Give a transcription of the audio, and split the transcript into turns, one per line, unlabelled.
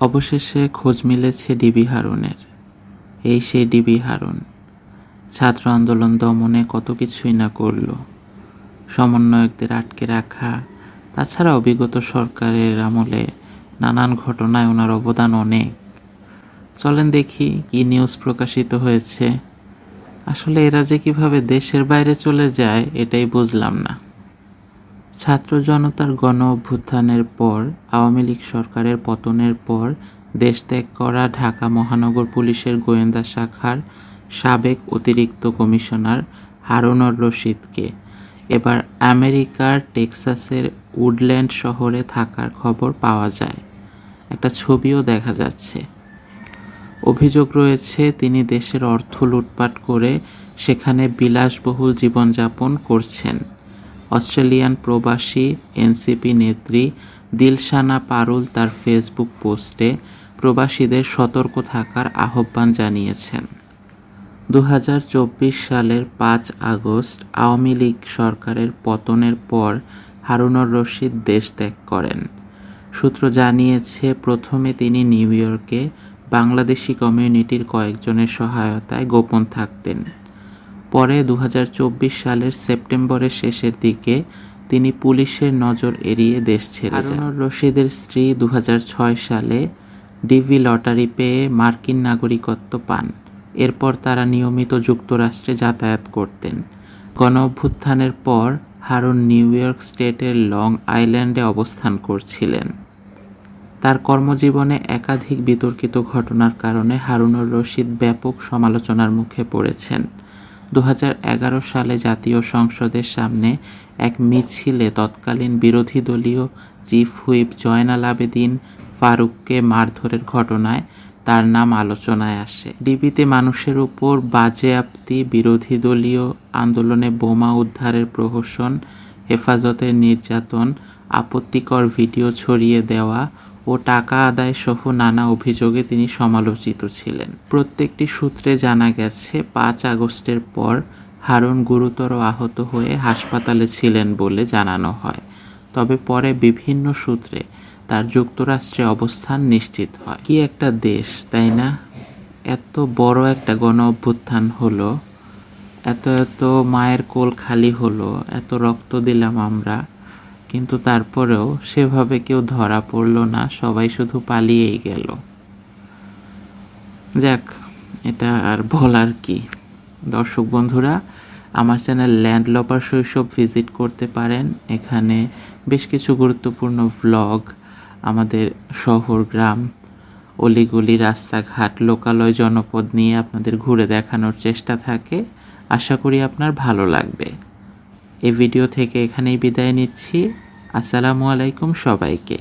অবশেষে খোঁজ মিলেছে ডিবি হারুনের। এই সেই ডিবি হারুন। ছাত্র আন্দোলন দমনে কত কিছুই না করল। সমন্বয়কদের আটকে রাখা, তাছাড়া অবিগত সরকারের আমলে নানান ঘটনায় ওনার অবদান অনেক। চলেন দেখি কি নিউজ প্রকাশিত হয়েছে। আসলে এরা যে কীভাবে দেশের বাইরে চলে যায়, এটাই বুঝলাম না। ছাত্র জনতার গণ অভ্যুত্থানের পর, আওয়ামী লীগ সরকারের পতনের পর, দেশ ত্যাগ করা ঢাকা মহানগর পুলিশের গোয়েন্দা শাখার সাবেক অতিরিক্ত কমিশনার হারুনর রশিদকে। এবার আমেরিকার টেক্সাসের উডল্যান্ড শহরে থাকার খবর পাওয়া যায়। একটা ছবিও দেখা যাচ্ছে। অভিযোগ রয়েছে, তিনি দেশের অর্থ লুটপাট করে সেখানে বিলাসবহুল জীবনযাপন করছেন। অস্ট্রেলিয়ান প্রবাসী এনসিপি নেত্রী দিলশানা পারুল তার ফেসবুক পোস্টে প্রবাসীদের সতর্ক থাকার আহ্বান জানিয়েছেন। দু হাজার চব্বিশ সালের পাঁচ আগস্ট আওয়ামী লীগ সরকারের পতনের পর হারুনর রশিদ দেশ ত্যাগ করেন। সূত্র জানিয়েছে, প্রথমে তিনি নিউ ইয়র্কে বাংলাদেশি কমিউনিটির কয়েকজনের সহায়তায় গোপন থাকতেন। পরে দু হাজার চব্বিশ সালের সেপ্টেম্বরের শেষের দিকে তিনি পুলিশের নজর এড়িয়ে দেশ ছেড়ে হারুনুর রশিদের স্ত্রী দু হাজার ছয় সালে ডিভি লটারি পেয়ে মার্কিন নাগরিকত্ব পান। এরপর তারা নিয়মিত যুক্তরাষ্ট্রে যাতায়াত করতেন। গণ অভ্যুত্থানের পর হারুন নিউ ইয়র্ক স্টেটের লং আইল্যান্ডে অবস্থান করছিলেন। তার কর্মজীবনে একাধিক বিতর্কিত ঘটনার কারণে হারুনুর রশিদ ব্যাপক সমালোচনার মুখে পড়েছেন। দু হাজার এগারো সালে জাতীয় সংসদের সামনে এক মিছিলে তৎকালীন বিরোধী দলীয় চিফ হুইপ জয়নাল আবেদিন ফারুককে মারধরের ঘটনায় তার নাম আলোচনায় আসে। ডিবিতে মানুষের উপর বাজেয়াপ্তি, বিরোধী দলীয় আন্দোলনে বোমা উদ্ধারের প্রহসন, হেফাজতের নির্যাতন, আপত্তিকর ভিডিও ছড়িয়ে দেওয়া ও টাকা আদায় সহ নানা অভিযোগে তিনি সমালোচিত ছিলেন। প্রত্যেকটি সূত্রে জানা গেছে, পাঁচ আগস্টের পর হারুন গুরুতর আহত হয়ে হাসপাতালে ছিলেন বলে জানানো হয়। তবে পরে বিভিন্ন সূত্রে তার যুক্তরাষ্ট্রে অবস্থান নিশ্চিত হয়। কি একটা দেশ, তাই না? এত বড় একটা গণ অভ্যুত্থান হলো, এত এত মায়ের কোল খালি হলো, এত রক্ত দিলাম আমরা। কিন্তু তারপরেও সেভাবে কেউ ধরা পড়ল না, সবাই শুধু পালিয়েই গেল। যাক, এটা আর বলার কি। দর্শক বন্ধুরা, আমার চ্যানেল ল্যান্ড লপার শৈশব ভিজিট করতে পারেন। এখানে বেশ কিছু গুরুত্বপূর্ণ ভ্লগ আমাদের শহর গ্রাম, অলিগলি, রাস্তাঘাট, লোকালয়, জনপদ নিয়ে আপনাদের ঘুরে দেখানোর চেষ্টা থাকে। আশা করি আপনার ভালো লাগবে। এই ভিডিও থেকে এখানেই বিদায় নিচ্ছি। আসসালামু আলাইকুম সবাইকে।